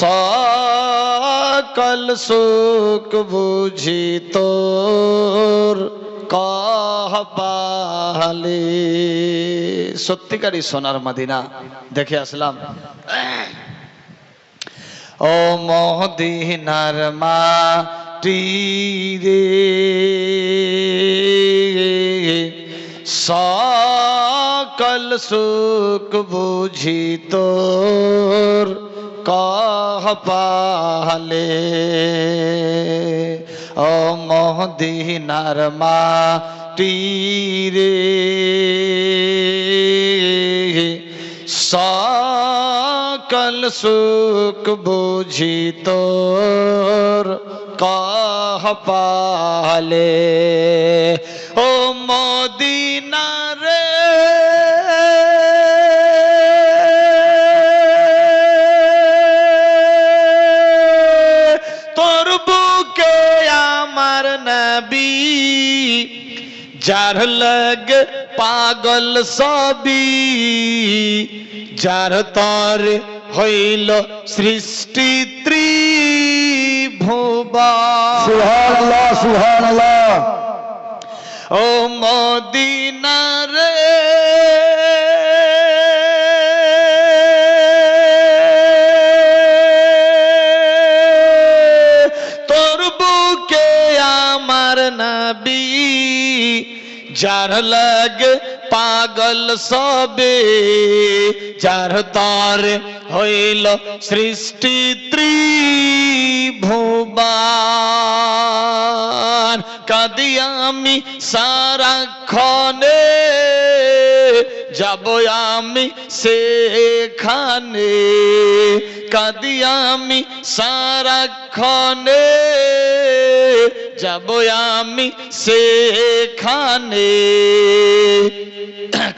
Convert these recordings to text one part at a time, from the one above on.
সকল সুখ বুঝি তোর, কহ পাহালে সত্যিকারই সোনার মাদিনা, দেখে আসলাম। ও মহদিনার মাটি রে, সকল সুখ বুঝি তোর কহ পালে ও মহদিনার মাটি রে। সকল সুখ বুঝি তোর কহ পালে ও মদিনা নবী যার লগ পাগল সবি যার তর হইল সৃষ্টি ত্রিভুবা সুবহানাল্লাহ সুবহানাল্লাহ ও মদিনা যার লগ পাগল সবে যার তার হইল সৃষ্টি ত্রিভুবান কাদি আমি সারাক্ষণে যাব আমি সেখানে কাদি আমি সারাক্ষণে যাব আমি সেখানে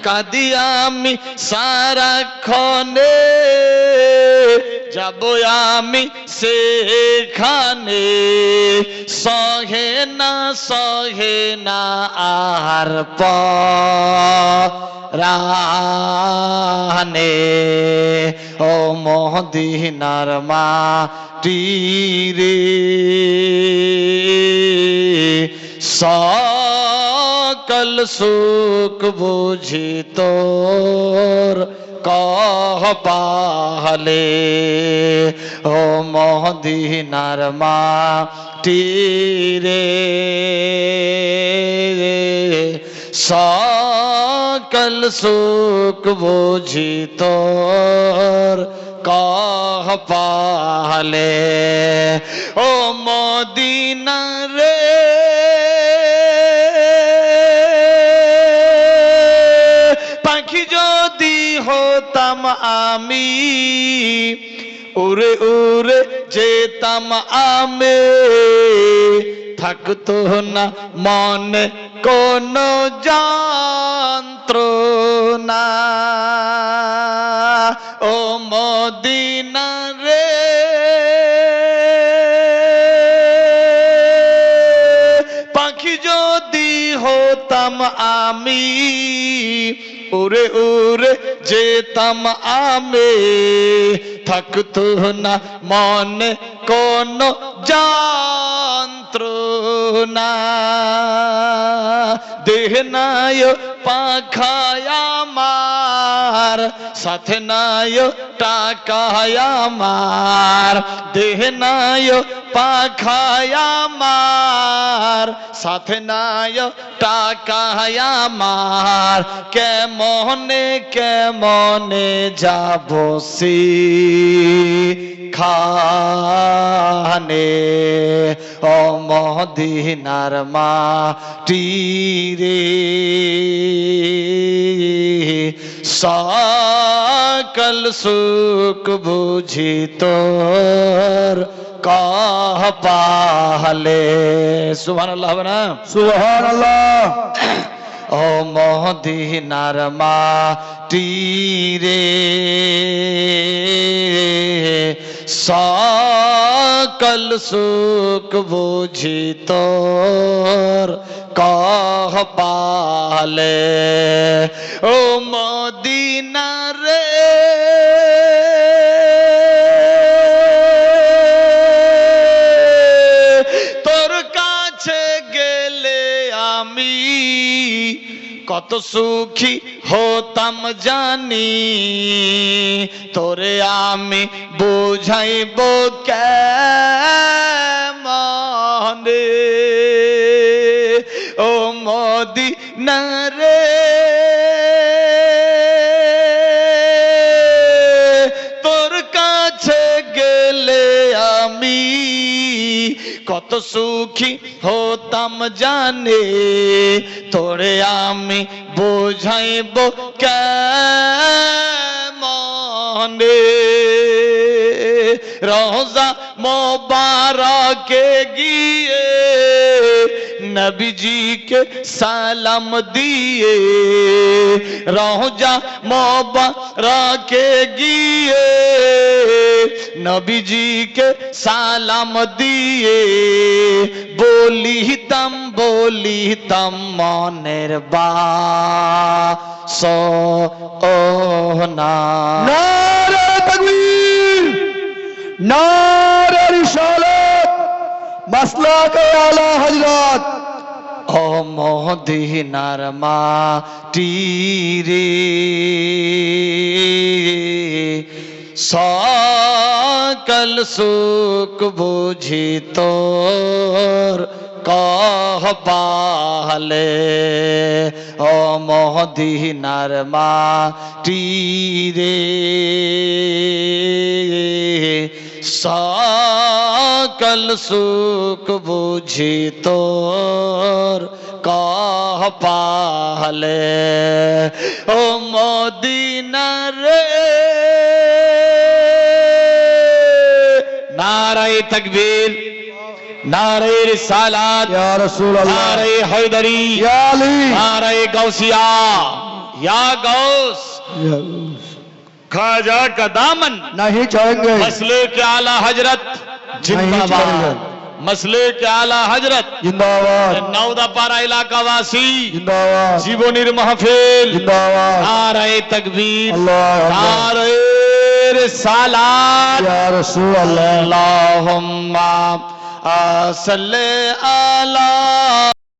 কাদি আমি সারাক্ষণে যাব আমি সেখানে সহে না সহে না আর রানে ও মহদিনার মাটি রে। সকল সুখ বুঝি তোর কহ পাহলে। ও মহদিনার মাটি রে। সকল সুখ বুঝি তোর কহ পাহলে ও মদিনা রে পাখি যদি হতাম আমি উড়ে উড়ে যেতাম আমি থাকতো না মনে কোন যন্ত্রণা। ও মদিনা রে। পাখি যদি হতাম আমি, উড়ে উড়ে যেতাম আমি। থাকতো না মনে কোন যন্ত্রণা। দেহ নাই, পাখায় আমার, সাথে নাই, টাকায় আমার। দেহ নাই, পাখায় আমার, সাথে নাই, টাকায় আমার। কেমনে কেমনে যাব সি? খানে ও মদিনার মাটি রে। সকল সুখ বুঝি তোর কহ পাহলে। সুবহানাল্লাহ হবে না? সুবহানাল্লাহ। ও মদিনার মাটি রে। সকল সুখ বুঝি তোর কহ পালে। ও মদিনা কত সুখী হতাম জানি। তোরে আমি বুঝাইব কেমনে? ও মোদি রে কত সুখী হতাম জানে তোরে আমি বোঝাইব কেমনে? রোজা মোবারকে গিয়ে نبی جی کے سلام دیے رہو جا موبا راکے گیے نبی جی کے سلام دیے بولی تم بولی تم، مانر با سو اونا نعرہ تکبیر، نعرہ মাসলাকে আলা হযরত। ও মদিনার মাটি রে। সকল সুখ বুঝি তোর, কহ পালে ও মদিনার মাটি রে। کل سوک بوجھی تور کا پاہلے۔ او مودی نرے۔ نعرہ تکبیر نعرہ رسالات یا رسول اللہ۔ نعرہ حیدری یا علی۔ نعرہ گوسیہ۔ یا گوس یا گوس۔ کھا جا کا دامن۔ نہیں چاہیں گے۔ مسئلے کے اعلی حضرت زندہ باد کے اعلی حضرت زندہ دا پارا علاقہ واسی زندہ جیبو نیر محفیل زندہ باد نعرہ تکبیر نعرہ رسالات یا رسول اللہ اللہم صلی علی